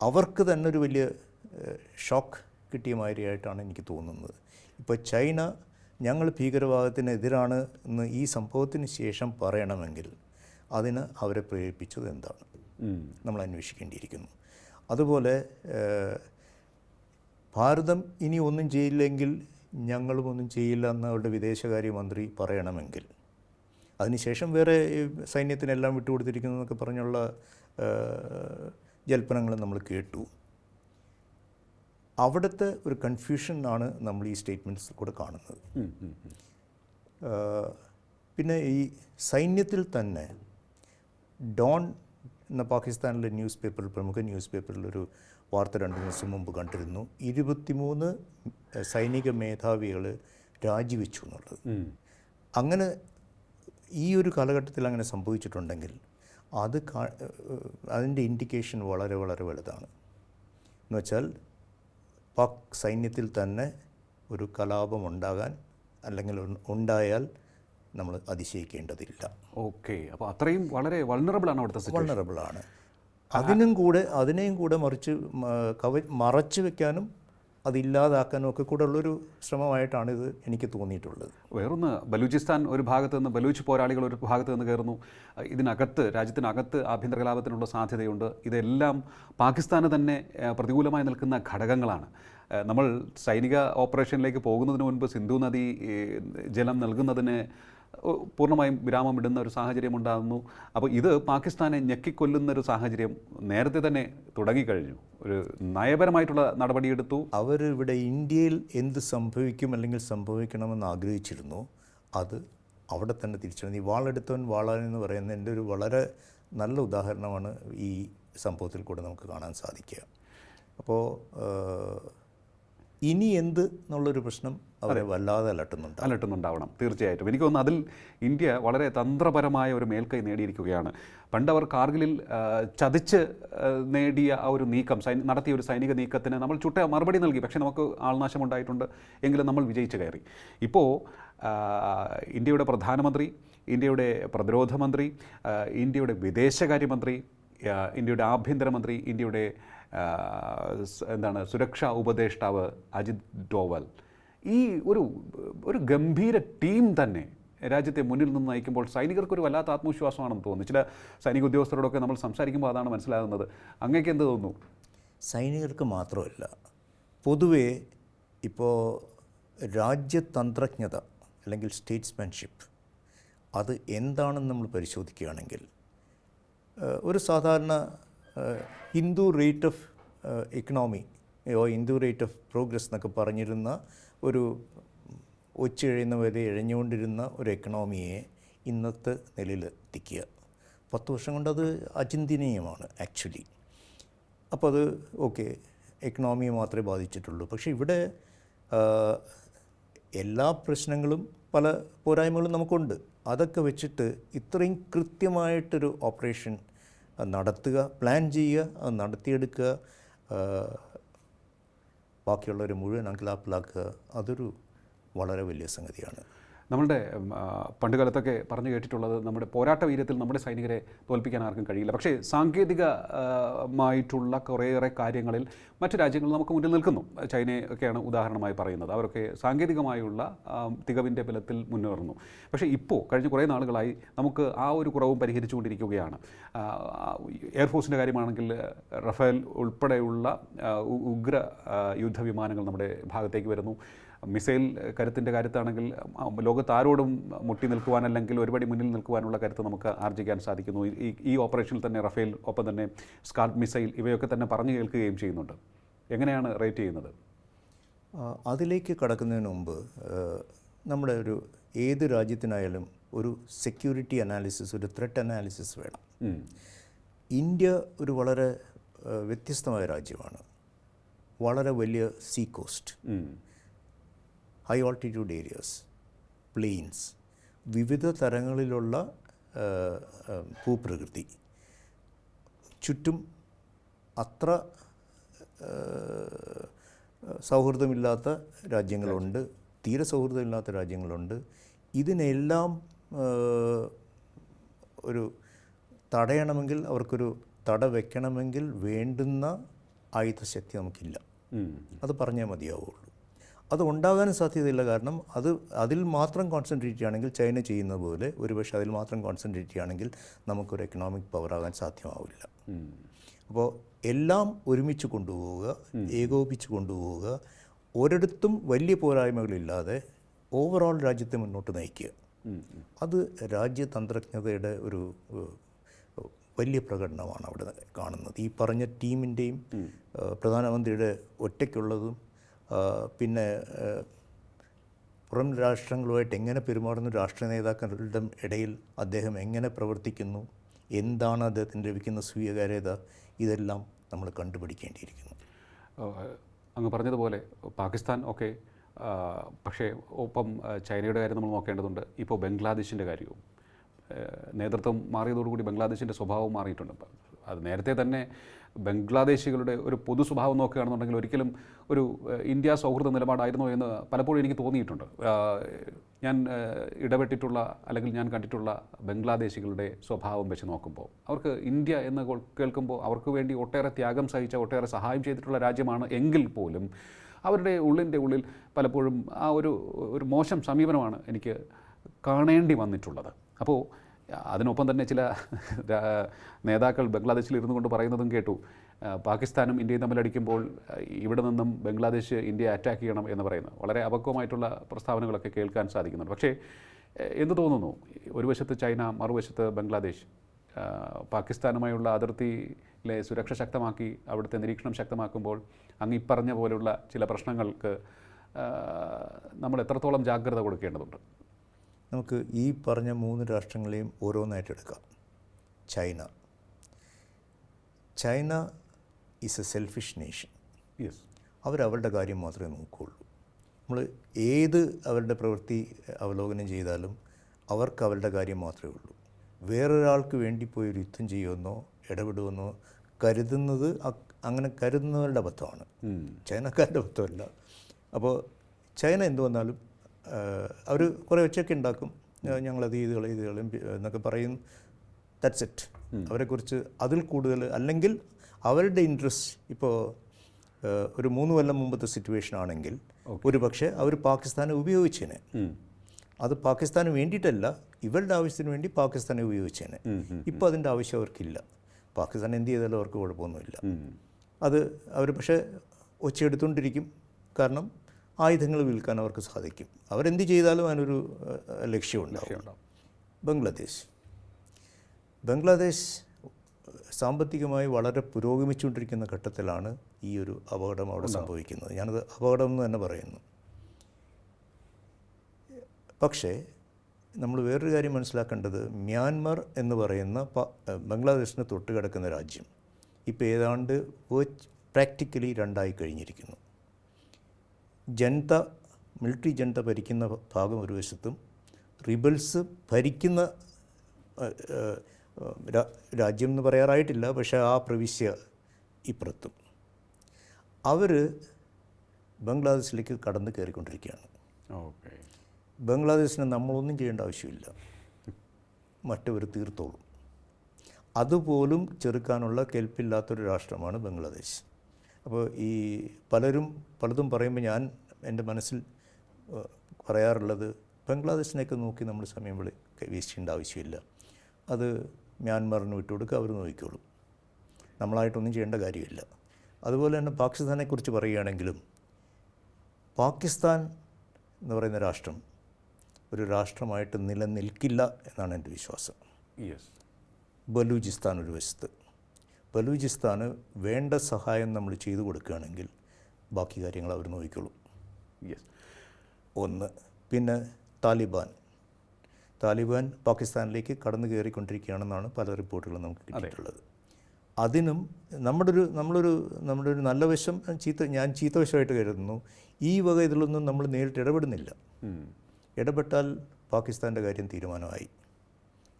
അവർക്ക് തന്നെ ഒരു വലിയ ഷോക്ക് കിട്ടിയ മാതിരിയായിട്ടാണ് എനിക്ക് തോന്നുന്നത്. ഇപ്പോൾ ചൈന ഞങ്ങൾ ഭീകരവാദത്തിനെതിരാണ് എന്ന് ഈ സംഭവത്തിന് ശേഷം പറയണമെങ്കിൽ അതിന് അവരെ പ്രേരിപ്പിച്ചത് എന്താണ്. നമ്മൾ അന്വേഷിക്കേണ്ടിയിരിക്കുന്നു. അതുപോലെ ഭാരതം ഇനി ഒന്നും ചെയ്യില്ലെങ്കിൽ ഞങ്ങളും ഒന്നും ചെയ്യില്ല എന്ന് അവരുടെ വിദേശകാര്യമന്ത്രി പറയണമെങ്കിൽ. അതിനുശേഷം വേറെ സൈന്യത്തിനെല്ലാം വിട്ടുകൊടുത്തിരിക്കുന്നു എന്നൊക്കെ പറഞ്ഞുള്ള ജൽപ്പനങ്ങൾ നമ്മൾ കേട്ടു. അവിടുത്തെ ഒരു കൺഫ്യൂഷൻ ആണ് നമ്മൾ ഈ സ്റ്റേറ്റ്മെന്റ്സ് കൂടെ കാണുന്നത്. പിന്നെ ഈ സൈന്യത്തിൽ തന്നെ ഡോൺ എന്ന പാകിസ്ഥാനിലെ ന്യൂസ് പേപ്പറിൽ പ്രമുഖ ന്യൂസ് പേപ്പറിൽ ഒരു വാർത്ത രണ്ട് ദിവസം മുമ്പ് കണ്ടിരുന്നു. ഇരുപത്തിമൂന്ന് സൈനിക മേധാവികൾ രാജിവെച്ചു എന്നുള്ളത്. അങ്ങനെ ഈ ഒരു കാലഘട്ടത്തിൽ അങ്ങനെ സംഭവിച്ചിട്ടുണ്ടെങ്കിൽ അത് കാ- അതിന്റെ ഇൻഡിക്കേഷൻ വളരെ വളരെ വലുതാണ്. എന്ന് വെച്ചാൽ പാക് സൈന്യത്തിൽ തന്നെ ഒരു കലാപം ഉണ്ടാകാൻ അല്ലെങ്കിൽ ഉണ്ടായാൽ നമ്മൾ അതിശയിക്കേണ്ടതില്ല. ഓക്കെ. അപ്പോൾ അത്രയും വളരെ വൾണറബിൾ ആണ് അവിടുത്തെ വൾണറബിൾ ആണ്. അതിനും കൂടെ അതിനെയും കൂടെ മറിച്ച് കവ മറച്ചു വെക്കാനും അതില്ലാതാക്കാനും ഒക്കെ കൂടെ ഉള്ളൊരു ശ്രമമായിട്ടാണ് ഇത് എനിക്ക് തോന്നിയിട്ടുള്ളത്. വേറൊന്ന് ബലൂചിസ്ഥാൻ ഒരു ഭാഗത്ത് നിന്ന് ബലൂച്ച് പോരാളികൾ ഒരു ഭാഗത്ത് നിന്ന് കയറുന്നു. ഇതിനകത്ത് രാജ്യത്തിനകത്ത് ആഭ്യന്തര കലാപത്തിനുള്ള സാധ്യതയുണ്ട്. ഇതെല്ലാം പാകിസ്ഥാന് തന്നെ പ്രതികൂലമായി നിൽക്കുന്ന ഘടകങ്ങളാണ്. നമ്മൾ സൈനിക ഓപ്പറേഷനിലേക്ക് പോകുന്നതിന് മുൻപ് സിന്ധു നദി ജലം നൽകുന്നതിന് പൂർണമായും വിരാമം ഇടുന്ന ഒരു സാഹചര്യം ഉണ്ടാകുന്നു അപ്പോൾ ഇത് പാകിസ്ഥാനെ ഞെക്കിക്കൊല്ലുന്ന ഒരു സാഹചര്യം നേരത്തെ തന്നെ തുടങ്ങിക്കഴിഞ്ഞു. ഒരു നയപരമായിട്ടുള്ള നടപടിയെടുത്തു. അവരിവിടെ ഇന്ത്യയിൽ എന്ത് സംഭവിക്കും അല്ലെങ്കിൽ സംഭവിക്കണമെന്ന് ആഗ്രഹിച്ചിരുന്നു. അത് അവിടെ തന്നെ തിരിച്ചറിഞ്ഞു. ഈ വാളെടുത്തവൻ വാളാൻ എന്ന് പറയുന്നതിന്റെ ഒരു വളരെ നല്ല ഉദാഹരണമാണ് ഈ സംഭവത്തിൽ കൂടെ നമുക്ക് കാണാൻ സാധിക്കുക. അപ്പോൾ ഇനി എന്ത് എന്നുള്ളൊരു പ്രശ്നം അവരെ വല്ലാതെ അലട്ടുന്നുണ്ട്. അലട്ടുന്നുണ്ടാവണം തീർച്ചയായിട്ടും. എനിക്ക് തോന്നുന്നു അതിൽ ഇന്ത്യ വളരെ തന്ത്രപരമായ ഒരു മേൽക്കൈ നേടിയിരിക്കുകയാണ്. പണ്ട് അവർ കാർഗിലിൽ ചതിച്ച് നേടിയ ആ ഒരു നീക്കം സൈനി നടത്തിയ ഒരു സൈനിക നീക്കത്തിന് നമ്മൾ ചുട്ട മറുപടി നൽകി. പക്ഷേ നമുക്ക് ആൾനാശം ഉണ്ടായിട്ടുണ്ട് എങ്കിലും നമ്മൾ വിജയിച്ചു കയറി. ഇപ്പോൾ ഇന്ത്യയുടെ പ്രധാനമന്ത്രി ഇന്ത്യയുടെ പ്രതിരോധ മന്ത്രി ഇന്ത്യയുടെ വിദേശകാര്യമന്ത്രി ഇന്ത്യയുടെ ആഭ്യന്തരമന്ത്രി ഇന്ത്യയുടെ എന്താണ് സുരക്ഷാ ഉപദേഷ്ടാവ് അജിത് ഡോവൽ. ഈ ഒരു ഒരു ഗംഭീര ടീം തന്നെ രാജ്യത്തെ മുന്നിൽ നിന്ന് നയിക്കുമ്പോൾ സൈനികർക്കൊരു വല്ലാത്ത ആത്മവിശ്വാസമാണെന്ന് തോന്നുന്നു. ചില സൈനിക ഉദ്യോഗസ്ഥരോടൊക്കെ നമ്മൾ സംസാരിക്കുമ്പോൾ അതാണ് മനസ്സിലാകുന്നത്. അങ്ങേക്ക് എന്ത് തോന്നുന്നു? സൈനികർക്ക് മാത്രമല്ല പൊതുവേ ഇപ്പോൾ രാജ്യതന്ത്രജ്ഞത അല്ലെങ്കിൽ സ്റ്റേറ്റ്സ്മാൻഷിപ്പ് അത് എന്താണെന്ന് നമ്മൾ പരിശോധിക്കുകയാണെങ്കിൽ ഒരു സാധാരണ Hindu rate of economy oh Hindu rate of progress എന്നൊക്കെ പറഞ്ഞിരുന്ന ഒരു ഒച്ചിഴയുന്ന വരെ ഇഴഞ്ഞുകൊണ്ടിരുന്ന ഒരു എക്കണോമിയെ ഇന്നത്തെ നിലയിൽ എത്തിക്കുക പത്ത് വർഷം കൊണ്ട് അത് അചിന്തനീയമാണ് ആക്ച്വലി അപ്പോൾ അത് ഓക്കെ എക്കണോമിയെ മാത്രമേ ബാധിച്ചിട്ടുള്ളൂ. പക്ഷേ ഇവിടെ എല്ലാ പ്രശ്നങ്ങളും പല പോരായ്മകളും നമുക്കുണ്ട്. അതൊക്കെ വെച്ചിട്ട് ഇത്രയും കൃത്യമായിട്ടൊരു ഓപ്പറേഷൻ നടത്തുക പ്ലാൻ ചെയ്യുക നടത്തിയെടുക്കുക ബാക്കിയുള്ളവരെ മുഴുവൻ അങ്കലാപ്പിലാക്കുക അതൊരു വളരെ വലിയ സംഗതിയാണ്. നമ്മളുടെ പണ്ടുകാലത്തൊക്കെ പണ്ട് കാലത്തൊക്കെ പറഞ്ഞു കേട്ടിട്ടുള്ളത് നമ്മുടെ പോരാട്ട വീര്യത്തിൽ നമ്മുടെ സൈനികരെ തോൽപ്പിക്കാൻ ആർക്കും കഴിയില്ല. പക്ഷേ സാങ്കേതികമായിട്ടുള്ള കുറേയേറെ കാര്യങ്ങളിൽ മറ്റു രാജ്യങ്ങൾ നമുക്ക് മുന്നിൽ നിൽക്കുന്നു. ചൈനയൊക്കെയാണ് ഉദാഹരണമായി പറയുന്നത്. അവരൊക്കെ സാങ്കേതികമായുള്ള തികവിന്റെ ബലത്തിൽ മുന്നേറുന്നു. പക്ഷേ ഇപ്പോൾ കഴിഞ്ഞ കുറേ നാളുകളായി നമുക്ക് ആ ഒരു കുറവും പരിഹരിച്ചുകൊണ്ടിരിക്കുകയാണ്. എയർഫോഴ്സിന്റെ കാര്യമാണെങ്കിൽ റഫേൽ ഉൾപ്പെടെയുള്ള ഉഗ്ര യുദ്ധവിമാനങ്ങൾ നമ്മുടെ ഭാഗത്തേക്ക് വരുന്നു. മിസൈൽ കരുത്തിന്റെ കാര്യത്താണെങ്കിൽ ലോകത്ത് ആരോടും മുട്ടി നിൽക്കുവാൻ അല്ലെങ്കിൽ ഒരുപടി മുന്നിൽ നിൽക്കുവാനുള്ള കരുത്ത് നമുക്ക് ആർജിക്കാൻ സാധിക്കുന്നു. ഈ ഈ ഓപ്പറേഷനിൽ തന്നെ റഫേൽ ഒപ്പം തന്നെ സ്കാർട്ട് മിസൈൽ ഇവയൊക്കെ തന്നെ പറഞ്ഞു കേൾക്കുകയും ചെയ്യുന്നുണ്ട്. എങ്ങനെയാണ് റേറ്റ് ചെയ്യുന്നത്? അതിലേക്ക് കടക്കുന്നതിന് മുമ്പ് നമ്മുടെ ഒരു ഏത് രാജ്യത്തിനായാലും ഒരു സെക്യൂരിറ്റി അനാലിസിസ് ഒരു ത്രെറ്റ് അനാലിസിസ് വേണം. ഇന്ത്യ ഒരു വളരെ വ്യത്യസ്തമായ രാജ്യമാണ്. വളരെ വലിയ sea coast. High altitude areas plains വിവിധ തരങ്ങളിലുള്ള ഭൂപ്രകൃതി. ചുറ്റും അത്ര സൗഹൃദമില്ലാത്ത രാജ്യങ്ങളുണ്ട് തീരെ സൗഹൃദമില്ലാത്ത രാജ്യങ്ങളുണ്ട്. ഇതിനെല്ലാം ഒരു തടയണമെങ്കിൽ അവർക്കൊരു തട വെക്കണമെങ്കിൽ വേണ്ടുന്ന ആയുധശക്തി നമുക്കില്ല. അത് പറഞ്ഞേ മതിയാവുള്ളൂ. അത് ഉണ്ടാകാനും സാധ്യതയില്ല കാരണം അത് അതിൽ മാത്രം കോൺസെൻട്രേറ്റ് ചെയ്യുകയാണെങ്കിൽ ചൈന ചെയ്യുന്ന പോലെ ഒരുപക്ഷെ അതിൽ മാത്രം കോൺസെൻട്രേറ്റ് ചെയ്യുകയാണെങ്കിൽ നമുക്കൊരു എക്കണോമിക് പവറാകാൻ സാധ്യമാവില്ല. അപ്പോൾ എല്ലാം ഒരുമിച്ച് കൊണ്ടുപോവുക ഏകോപിച്ച് കൊണ്ടുപോവുക ഒരിടത്തും വലിയ പോരായ്മകളില്ലാതെ ഓവറോൾ രാജ്യത്തെ മുന്നോട്ട് നയിക്കുക. അത് രാജ്യതന്ത്രജ്ഞതയുടെ ഒരു വലിയ പ്രകടനമാണ് അവിടെ കാണുന്നത്. ഈ പറഞ്ഞ ടീമിന്റെയും പ്രധാനമന്ത്രിയുടെ ഒറ്റയ്ക്കുള്ളതും പിന്നെ പുറം രാഷ്ട്രങ്ങളുമായിട്ട് എങ്ങനെ പെരുമാറുന്നു? രാഷ്ട്ര നേതാക്കളുടെ ഇടയിൽ അദ്ദേഹം എങ്ങനെ പ്രവർത്തിക്കുന്നു? എന്താണ് അദ്ദേഹത്തിന് ലഭിക്കുന്ന സ്വീകാര്യത? ഇതെല്ലാം നമ്മൾ കണ്ടുപിടിക്കേണ്ടിയിരിക്കുന്നു. അങ്ങ് പറഞ്ഞതുപോലെ പാകിസ്ഥാൻ ഒക്കെ പക്ഷേ ഒപ്പം ചൈനയുടെ കാര്യം നമ്മൾ നോക്കേണ്ടതുണ്ട്. ഇപ്പോൾ ബംഗ്ലാദേശിന്റെ കാര്യവും നേതൃത്വം മാറിയതോടുകൂടി ബംഗ്ലാദേശിന്റെ സ്വഭാവം മാറിയിട്ടുണ്ട്. അത് നേരത്തെ തന്നെ ബംഗ്ലാദേശികളുടെ ഒരു പൊതു സ്വഭാവം നോക്കുകയാണെന്നുണ്ടെങ്കിൽ ഒരിക്കലും ഒരു ഇന്ത്യ സൗഹൃദ നിലപാടായിരുന്നു എന്ന് പലപ്പോഴും എനിക്ക് തോന്നിയിട്ടുണ്ട്. ഞാൻ ഇടപെട്ടിട്ടുള്ള അല്ലെങ്കിൽ ഞാൻ കണ്ടിട്ടുള്ള ബംഗ്ലാദേശികളുടെ സ്വഭാവം വെച്ച് നോക്കുമ്പോൾ അവർക്ക് ഇന്ത്യ എന്ന് കേൾക്കുമ്പോൾ അവർക്ക് വേണ്ടി ഒട്ടേറെ ത്യാഗം സഹിച്ച ഒട്ടേറെ സഹായം ചെയ്തിട്ടുള്ള രാജ്യമാണ് എങ്കിൽ പോലും അവരുടെ ഉള്ളിന്റെ ഉള്ളിൽ പലപ്പോഴും ആ ഒരു ഒരു മോശം സമീപനമാണ് എനിക്ക് കാണേണ്ടി വന്നിട്ടുള്ളത്. അപ്പോൾ അതിനൊപ്പം തന്നെ ചില [laughs] നേതാക്കൾ ബംഗ്ലാദേശിൽ ഇരുന്നു കൊണ്ട് പറയുന്നതും കേട്ടു. പാകിസ്ഥാനും ഇന്ത്യയും തമ്മിലടിക്കുമ്പോൾ ഇവിടെ നിന്നും ബംഗ്ലാദേശ് ഇന്ത്യയെ അറ്റാക്ക് ചെയ്യണം എന്ന് പറയുന്നത് വളരെ അപക്വമായിട്ടുള്ള പ്രസ്താവനകളൊക്കെ കേൾക്കാൻ സാധിക്കുന്നുണ്ട്. പക്ഷേ എന്ത് തോന്നുന്നു ഒരു വശത്ത് ചൈന മറുവശത്ത് ബംഗ്ലാദേശ് പാകിസ്ഥാനുമായുള്ള അതിർത്തിയിലെ സുരക്ഷ ശക്തമാക്കി അവിടുത്തെ നിരീക്ഷണം ശക്തമാക്കുമ്പോൾ അങ്ങ് ഇപ്പറഞ്ഞ പോലുള്ള ചില പ്രശ്നങ്ങൾക്ക് നമ്മൾ എത്രത്തോളം ജാഗ്രത കൊടുക്കേണ്ടതുണ്ട്? നമുക്ക് ഈ പറഞ്ഞ മൂന്ന് രാഷ്ട്രങ്ങളെയും ഓരോന്നായിട്ട് എടുക്കാം. China. China is a selfish nation yes അവരവരുടെ കാര്യം മാത്രമേ നോക്കുകയുള്ളൂ. നമ്മൾ ഏത് അവരുടെ പ്രവൃത്തി അവലോകനം ചെയ്താലും അവർക്ക് അവരുടെ കാര്യം മാത്രമേ ഉള്ളൂ. വേറൊരാൾക്ക് വേണ്ടി പോയി ഒരു യുദ്ധം ചെയ്യുമെന്നോ ഇടപെടുമെന്നോ കരുതുന്നത് അങ്ങനെ കരുതുന്നവരുടെ അബദ്ധമാണ്. ചൈനക്കാരുടെ അബദ്ധമല്ല. അപ്പോൾ ചൈന എന്ത് വന്നാലും അവർ കുറേ ഒച്ചയൊക്കെ ഉണ്ടാക്കും. ഞങ്ങളത് ഇത് കളി ഇത് കളി എന്നൊക്കെ പറയും. ദാറ്റ്സ് ഇറ്റ് അവരെക്കുറിച്ച് അതിൽ കൂടുതൽ അല്ലെങ്കിൽ അവരുടെ ഇൻട്രസ്റ്റ് ഇപ്പോൾ ഒരു മൂന്ന് കൊല്ലം മുമ്പത്തെ സിറ്റുവേഷൻ ആണെങ്കിൽ ഒരു പക്ഷേ അവർ പാകിസ്ഥാനെ ഉപയോഗിച്ചേനെ. അത് പാകിസ്ഥാന് വേണ്ടിയിട്ടല്ല ഇവരുടെ ആവശ്യത്തിന് വേണ്ടി പാകിസ്ഥാനെ ഉപയോഗിച്ചേനെ. ഇപ്പോൾ അതിന്റെ ആവശ്യം അവർക്കില്ല. പാകിസ്ഥാൻ എന്ത് ചെയ്താലും അവർക്ക് കുഴപ്പമൊന്നുമില്ല. അത് അവർ പക്ഷേ ഒച്ചയെടുത്തുകൊണ്ടിരിക്കും കാരണം ആയുധങ്ങൾ വിൽക്കാൻ അവർക്ക് സാധിക്കും. അവരെന്ത് ചെയ്താലും അതിനൊരു ലക്ഷ്യമുണ്ടാവും. ബംഗ്ലാദേശ്. ബംഗ്ലാദേശ് സാമ്പത്തികമായി വളരെ പുരോഗമിച്ചുകൊണ്ടിരിക്കുന്ന ഘട്ടത്തിലാണ് ഈ ഒരു അപകടം അവിടെ സംഭവിക്കുന്നത്. ഞാനത് അപകടം എന്ന് തന്നെ പറയുന്നു. പക്ഷേ നമ്മൾ വേറൊരു കാര്യം മനസ്സിലാക്കേണ്ടത് മ്യാൻമർ എന്ന് പറയുന്ന പ- ബംഗ്ലാദേശിന് തൊട്ട് കിടക്കുന്ന രാജ്യം ഇപ്പോൾ ഏതാണ്ട് പ്രാക്ടിക്കലി രണ്ടായി കഴിഞ്ഞിരിക്കുന്നു. ജനത മിലിറ്ററി ജനത ഭരിക്കുന്ന ഭാഗം ഒരു വശത്തും റിബൽസ് ഭരിക്കുന്ന രാജ്യം എന്ന് പറയാറായിട്ടില്ല പക്ഷേ ആ പ്രവിശ്യ ഇപ്പുറത്തും. അവർ ബംഗ്ലാദേശിലേക്ക് കടന്ന് കയറിക്കൊണ്ടിരിക്കുകയാണ്. ഓക്കെ. ബംഗ്ലാദേശിന് നമ്മളൊന്നും ചെയ്യേണ്ട ആവശ്യമില്ല. മറ്റവർ തീർത്തോളും. അതുപോലും ചെറുക്കാനുള്ള കെൽപ്പില്ലാത്തൊരു രാഷ്ട്രമാണ് ബംഗ്ലാദേശ്. അപ്പോൾ ഈ പലരും പലതും പറയുമ്പോൾ ഞാൻ എന്റെ മനസ്സിൽ പറയാറുള്ളത് ബംഗ്ലാദേശിനെയൊക്കെ നോക്കി നമ്മൾ സമയം വിളി വേസ്റ്റ് ആവശ്യമില്ല. അത് മ്യാൻമറിന് വിട്ടുകൊടുക്കുക അവർ നോക്കിക്കോളും. നമ്മളായിട്ടൊന്നും ചെയ്യേണ്ട കാര്യമില്ല. അതുപോലെ തന്നെ പാകിസ്ഥാനെക്കുറിച്ച് പറയുകയാണെങ്കിലും പാകിസ്ഥാൻ എന്ന് പറയുന്ന രാഷ്ട്രം ഒരു രാഷ്ട്രമായിട്ട് നിലനിൽക്കില്ല എന്നാണ് എന്റെ വിശ്വാസം. യെസ് ബലൂചിസ്ഥാൻ ഒരു വശത്ത്. ബലൂചിസ്ഥാന് വേണ്ട സഹായം നമ്മൾ ചെയ്തു കൊടുക്കുകയാണെങ്കിൽ ബാക്കി കാര്യങ്ങൾ അവർ നോക്കിക്കോളും. യെസ് ഒന്ന് പിന്നെ താലിബാൻ. താലിബാൻ പാകിസ്ഥാനിലേക്ക് കടന്നു കയറിക്കൊണ്ടിരിക്കുകയാണെന്നാണ് പല റിപ്പോർട്ടുകളും നമുക്ക് കിട്ടിയിട്ടുള്ളത്. അതിനും നമ്മുടെ ഒരു നമ്മളൊരു നമ്മുടെ ഒരു നല്ല വശം ചീത്ത ഞാൻ ചീത്ത വശമായിട്ട് കരുതുന്നു. ഈ വക ഇതിലൊന്നും നമ്മൾ നേരിട്ട് ഇടപെടുന്നില്ല. ഇടപെട്ടാൽ പാകിസ്ഥാന്റെ കാര്യം തീരുമാനമായി.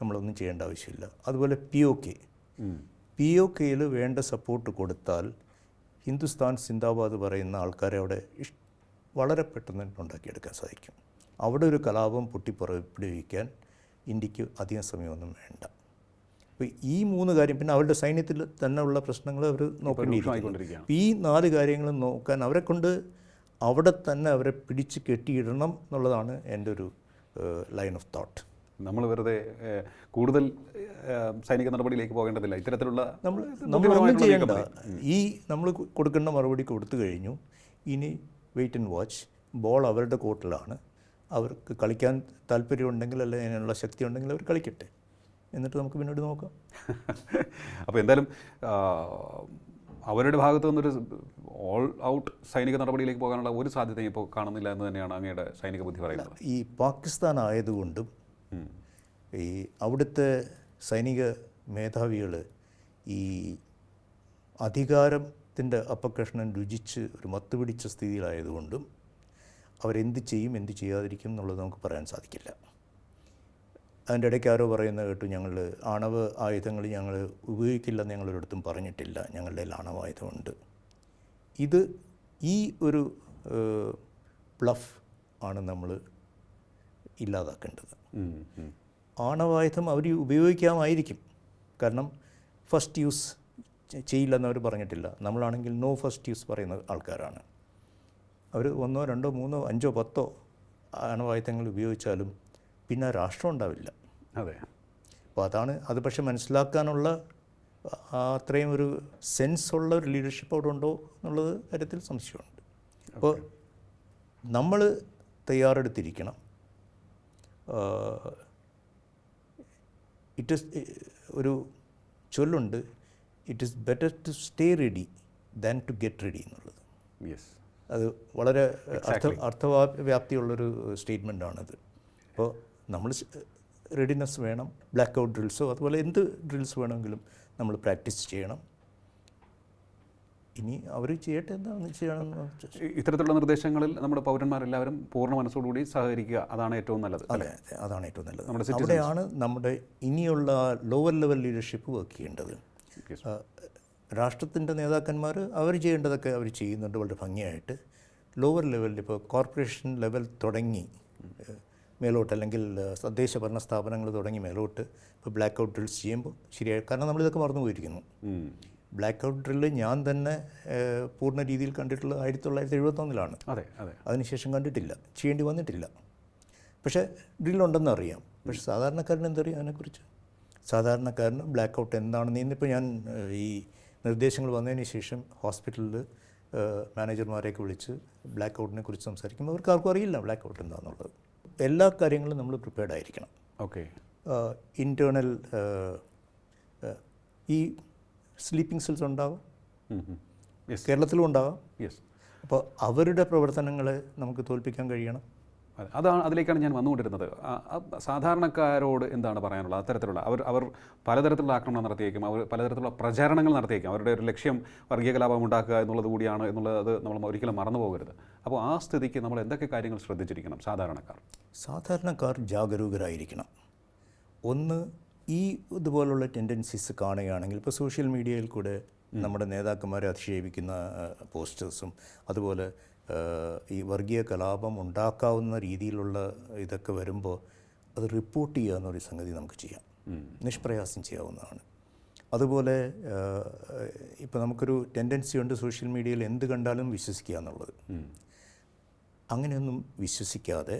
നമ്മളൊന്നും ചെയ്യേണ്ട ആവശ്യമില്ല. അതുപോലെ P O K P O കെയിൽ വേണ്ട സപ്പോർട്ട് കൊടുത്താൽ ഹിന്ദുസ്ഥാൻ സിന്ദാബാദ് പറയുന്ന ആൾക്കാരെ അവിടെ ഇഷ് വളരെ പെട്ടെന്ന് തന്നെ ഉണ്ടാക്കിയെടുക്കാൻ സാധിക്കും. അവിടെ ഒരു കലാപം പൊട്ടിപ്പുറപ്പെടുവിക്കാൻ ഇന്ത്യയ്ക്ക് അധികം സമയമൊന്നും വേണ്ട. അപ്പോൾ ഈ മൂന്ന് കാര്യം പിന്നെ അവരുടെ സൈന്യത്തിൽ തന്നെ ഉള്ള പ്രശ്നങ്ങൾ അവർ നോക്കേണ്ടിയിരിക്കുന്നു. ഈ നാല് കാര്യങ്ങളും നോക്കാൻ അവരെ കൊണ്ട് അവിടെ തന്നെ അവരെ പിടിച്ച് കെട്ടിയിടണം എന്നുള്ളതാണ് എന്റെ ഒരു ലൈൻ ഓഫ് തോട്ട് നമ്മൾ വെറുതെ കൂടുതൽ സൈനിക നടപടിയിലേക്ക് പോകേണ്ടതില്ല. ഇത്തരത്തിലുള്ള നമ്മൾ നമ്മൾ ചെയ്യേണ്ട. ഈ നമ്മൾ കൊടുക്കേണ്ട മറുപടി കൊടുത്തു കഴിഞ്ഞു. ഇനി വെയിറ്റ് ആൻഡ് വാച്ച് ബോൾ അവരുടെ കോർട്ടിലാണ് അവർക്ക് കളിക്കാൻ താല്പര്യമുണ്ടെങ്കിൽ അല്ലെങ്കിൽ അതിനുള്ള ശക്തി ഉണ്ടെങ്കിൽ അവർ കളിക്കട്ടെ. എന്നിട്ട് നമുക്ക് പിന്നീട് നോക്കാം. [laughs] അപ്പോൾ എന്തായാലും അവരുടെ ഭാഗത്തു നിന്നൊരു ഓൾ ഔട്ട് സൈനിക നടപടിയിലേക്ക് പോകാനുള്ള ഒരു സാധ്യതയും ഇപ്പോൾ കാണുന്നില്ല എന്ന് തന്നെയാണ് അങ്ങയുടെ സൈനിക ബുദ്ധി പറയുന്നത്. ഈ പാകിസ്ഥാൻ ആയതുകൊണ്ടും. ഈ അവിടുത്തെ സൈനിക മേധാവികൾ ഈ അധികാരത്തിന്റെ അപ്പക്കഷ്ണം രുചിച്ച് ഒരു മത്തുപിടിച്ച സ്ഥിതിയിലായതുകൊണ്ടും അവരെന്ത് ചെയ്യും എന്ത് ചെയ്യാതിരിക്കും എന്നുള്ളത് നമുക്ക് പറയാൻ സാധിക്കില്ല അതിന്റെ ഇടയ്ക്ക് ആരോ പറയുന്ന കേട്ടു ഞങ്ങൾ ആണവ ആയുധങ്ങൾ ഞങ്ങൾ ഉപയോഗിക്കില്ലെന്ന് ഞങ്ങളൊരിടത്തും പറഞ്ഞിട്ടില്ല ഞങ്ങളുടെ ആണവായുധമുണ്ട് ഇത് ഈ ഒരു പ്ലഫ് ആണ് നമ്മൾ ഇല്ലാതാക്കേണ്ടത്. ആണവായുധം അവർ ഉപയോഗിക്കാമായിരിക്കും. കാരണം ഫസ്റ്റ് യൂസ് ചെയ്യില്ലെന്ന് അവർ പറഞ്ഞിട്ടില്ല. നമ്മളാണെങ്കിൽ നോ ഫസ്റ്റ് യൂസ് പറയുന്ന ആൾക്കാരാണ്. അവർ ഒന്നോ രണ്ടോ മൂന്നോ അഞ്ചോ പത്തോ ആണവായുധങ്ങൾ ഉപയോഗിച്ചാലും പിന്നെ രാഷ്ട്രം ഉണ്ടാവില്ല. അതെ. അപ്പോൾ അതാണ് അത് പക്ഷെ മനസ്സിലാക്കാനുള്ള അത്രയും ഒരു സെൻസ് ഉള്ള ഒരു ലീഡർഷിപ്പ് അവിടെ ഉണ്ടോ എന്നുള്ളത് കാര്യത്തിൽ സംശയമുണ്ട്. അപ്പോൾ നമ്മൾ തയ്യാറെടുത്തിരിക്കണം. ഇറ്റ് ഇസ് ഒരു ചൊല്ലുണ്ട് it is better to stay ready than to get ready എന്നുള്ളത്. യെസ് അത് വളരെ അർത്ഥ അർത്ഥവ്യാപ്തിയുള്ളൊരു സ്റ്റേറ്റ്മെന്റാണത്. അപ്പോൾ നമ്മൾ റെഡിനെസ് വേണം ബ്ലാക്ക് ഔട്ട് ഡ്രിൽസോ അതുപോലെ എന്ത് ഡ്രിൽസ് വേണമെങ്കിലും നമ്മൾ പ്രാക്ടീസ് ചെയ്യണം. ഇനി അവർ ചെയ്യട്ടെ എന്താണെന്ന് വെച്ചാൽ ഇത്തരത്തിലുള്ള നിർദ്ദേശങ്ങളിൽ നമ്മുടെ പൗരന്മാരെല്ലാവരും പൂർണ മനസ്സോടുകൂടി സഹകരിക്കുക. അതാണ് ഏറ്റവും നല്ലത് അതെ അതെ അതാണ് ഏറ്റവും നല്ലത്. നമ്മുടെ അവിടെയാണ് നമ്മുടെ ഇനിയുള്ള ലോവർ ലെവൽ ലീഡർഷിപ്പ് വർക്ക് ചെയ്യേണ്ടത്. രാഷ്ട്രത്തിന്റെ നേതാക്കന്മാർ അവർ ചെയ്യേണ്ടതൊക്കെ അവർ ചെയ്യുന്നുണ്ട് വളരെ ഭംഗിയായിട്ട്. ലോവർ ലെവലിൽ ഇപ്പോൾ കോർപ്പറേഷൻ ലെവൽ തുടങ്ങി മേലോട്ട് അല്ലെങ്കിൽ തദ്ദേശ ഭരണ സ്ഥാപനങ്ങൾ തുടങ്ങി മേലോട്ട് ഇപ്പോൾ ബ്ലാക്ക് ഔട്ട് ഡ്രിൽസ് ചെയ്യുമ്പോൾ ശരിയായി. കാരണം നമ്മളിതൊക്കെ മറന്നു പോയിരിക്കുന്നു. ബ്ലാക്ക് ഔട്ട് ഡ്രില്ല് ഞാൻ തന്നെ പൂർണ രീതിയിൽ കണ്ടിട്ടുള്ളത് ആയിരത്തി തൊള്ളായിരത്തി എഴുപത്തൊന്നിലാണ് അതെ അതെ. അതിനുശേഷം കണ്ടിട്ടില്ല. ചെയ്യേണ്ടി വന്നിട്ടില്ല. പക്ഷേ ഡ്രില്ലുണ്ടെന്ന് അറിയാം. പക്ഷെ സാധാരണക്കാരൻ എന്തറിയാം അതിനെക്കുറിച്ച്? സാധാരണക്കാരന് ബ്ലാക്ക് ഔട്ട് എന്താണെന്ന് ഇന്നിപ്പോൾ ഞാൻ ഈ നിർദ്ദേശങ്ങൾ വന്നതിന് ശേഷം ഹോസ്പിറ്റലിൽ മാനേജർമാരെയൊക്കെ വിളിച്ച് ബ്ലാക്ക് ഔട്ടിനെ കുറിച്ച് സംസാരിക്കുമ്പോൾ അവർക്ക് ആർക്കും അറിയില്ല ബ്ലാക്ക് ഔട്ട് എന്താണെന്നുള്ളത് എല്ലാ കാര്യങ്ങളും നമ്മൾ പ്രിപ്പയർഡ് ആയിരിക്കണം. ഓക്കെ. ഇന്റേർണൽ ഈ സ്ലീപ്പിംഗ് സെൽസ് ഉണ്ടാവാം. കേരളത്തിലും ഉണ്ടാവാം. യെസ് അപ്പോൾ അവരുടെ പ്രവർത്തനങ്ങളെ നമുക്ക് തോൽപ്പിക്കാൻ കഴിയണം. അതെ. അതാണ് അതിലേക്കാണ് ഞാൻ വന്നുകൊണ്ടിരുന്നത്. സാധാരണക്കാരോട് എന്താണ് പറയാനുള്ളത്? അത്തരത്തിലുള്ള അവർ അവർ പലതരത്തിലുള്ള ആക്രമണം നടത്തിയേക്കും. അവർ പലതരത്തിലുള്ള പ്രചാരണങ്ങൾ നടത്തിയേക്കും. അവരുടെ ഒരു ലക്ഷ്യം വർഗീയ കലാപം ഉണ്ടാക്കുക എന്നുള്ളത് കൂടിയാണ് എന്നുള്ളത് നമ്മൾ ഒരിക്കലും മറന്നു പോകരുത്. അപ്പോൾ ആ സ്ഥിതിക്ക് നമ്മൾ എന്തൊക്കെ കാര്യങ്ങൾ ശ്രദ്ധിച്ചിരിക്കണം സാധാരണക്കാർ? സാധാരണക്കാർ ജാഗരൂകരായിരിക്കണം. ഒന്ന് ഈ ഇതുപോലുള്ള ടെൻഡൻസീസ് കാണുകയാണെങ്കിൽ ഇപ്പോൾ സോഷ്യൽ മീഡിയയിൽ കൂടെ നമ്മുടെ നേതാക്കന്മാരെ അധിക്ഷേപിക്കുന്ന പോസ്റ്റേഴ്സും അതുപോലെ ഈ വർഗീയ കലാപം ഉണ്ടാക്കാവുന്ന രീതിയിലുള്ള ഇതൊക്കെ വരുമ്പോൾ അത് റിപ്പോർട്ട് ചെയ്യുക എന്നൊരു സംഗതി നമുക്ക് ചെയ്യാം. നിഷ്പ്രയാസം ചെയ്യാവുന്നതാണ്. അതുപോലെ ഇപ്പോൾ നമുക്കൊരു ടെൻഡൻസി ഉണ്ട് സോഷ്യൽ മീഡിയയിൽ എന്ത് കണ്ടാലും വിശ്വസിക്കുക എന്നുള്ളത്. അങ്ങനെയൊന്നും വിശ്വസിക്കാതെ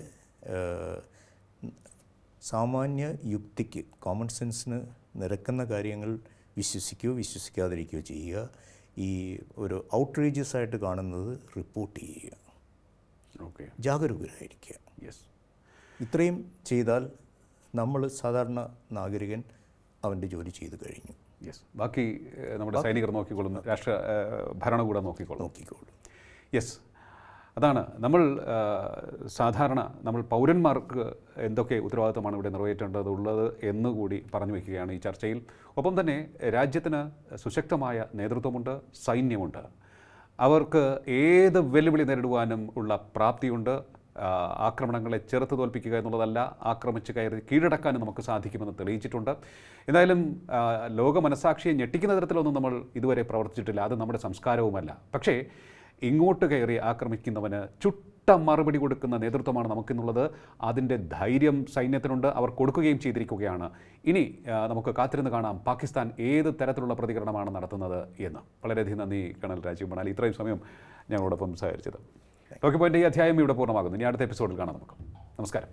സാമാന്യ യുക്തിക്ക് കോമൺ സെൻസിന് നിരക്കുന്ന കാര്യങ്ങൾ വിശ്വസിക്കുകയോ വിശ്വസിക്കാതിരിക്കുകയോ ചെയ്യുക. ഈ ഒരു ഔട്ട്റേജസ് ആയിട്ട് കാണുന്നത് റിപ്പോർട്ട് ചെയ്യുക. ഓക്കെ ജാഗരൂകരായിരിക്കുക. യെസ് ഇത്രയും ചെയ്താൽ നമ്മൾ സാധാരണ നാഗരികൻ അവന്റെ ജോലി ചെയ്തു കഴിഞ്ഞു. യെസ് ബാക്കി നമ്മുടെ സൈനികർ നോക്കിക്കോളും രാഷ്ട്ര ഭരണകൂടം നോക്കിക്കോളും നോക്കിക്കോളും യെസ് അതാണ് നമ്മൾ സാധാരണ നമ്മൾ പൗരന്മാർക്ക് എന്തൊക്കെ ഉത്തരവാദിത്തമാണ് ഇവിടെ നിറവേറ്റേണ്ടതുള്ളത് എന്നുകൂടി പറഞ്ഞു വയ്ക്കുകയാണ് ഈ ചർച്ചയിൽ. ഒപ്പം തന്നെ രാജ്യത്തിന് സുശക്തമായ നേതൃത്വമുണ്ട് സൈന്യമുണ്ട്. അവർക്ക് ഏത് വെല്ലുവിളി നേരിടുവാനും ഉള്ള പ്രാപ്തിയുണ്ട്. ആക്രമണങ്ങളെ ചെറുത്ത് തോൽപ്പിക്കുക എന്നുള്ളതല്ല ആക്രമിച്ച് കയറി കീഴടക്കാനും നമുക്ക് സാധിക്കുമെന്ന് തെളിയിച്ചിട്ടുണ്ട്. എന്തായാലും ലോക മനസാക്ഷിയെ ഞെട്ടിക്കുന്ന തരത്തിലൊന്നും നമ്മൾ ഇതുവരെ പ്രവർത്തിച്ചിട്ടില്ല. അത് നമ്മുടെ സംസ്കാരവുമല്ല. പക്ഷേ ഇങ്ങോട്ട് കയറി ആക്രമിക്കുന്നവന് ചുട്ട മറുപടി കൊടുക്കുന്ന നേതൃത്വമാണ് നമുക്കെന്നുള്ളത്. അതിന്റെ ധൈര്യം സൈന്യത്തിനുണ്ട്. അവർ കൊടുക്കുകയും ചെയ്തിരിക്കുകയാണ്. ഇനി നമുക്ക് കാത്തിരുന്ന് കാണാം പാകിസ്ഥാൻ ഏത് തരത്തിലുള്ള പ്രതികരണമാണ് നടത്തുന്നത് എന്ന്. വളരെയധികം നന്ദി കണൽ രാജീവ് മണാലി. ഇത്രയും സമയം ഞങ്ങളോടൊപ്പം സഹകരിച്ചത് ഓക്കെ പോയിന്റ് ഈ അധ്യായം ഇവിടെ പൂർണമാകുന്നു. ഇനി അടുത്ത എപ്പിസോഡിൽ കാണാം നമുക്ക്. നമസ്കാരം.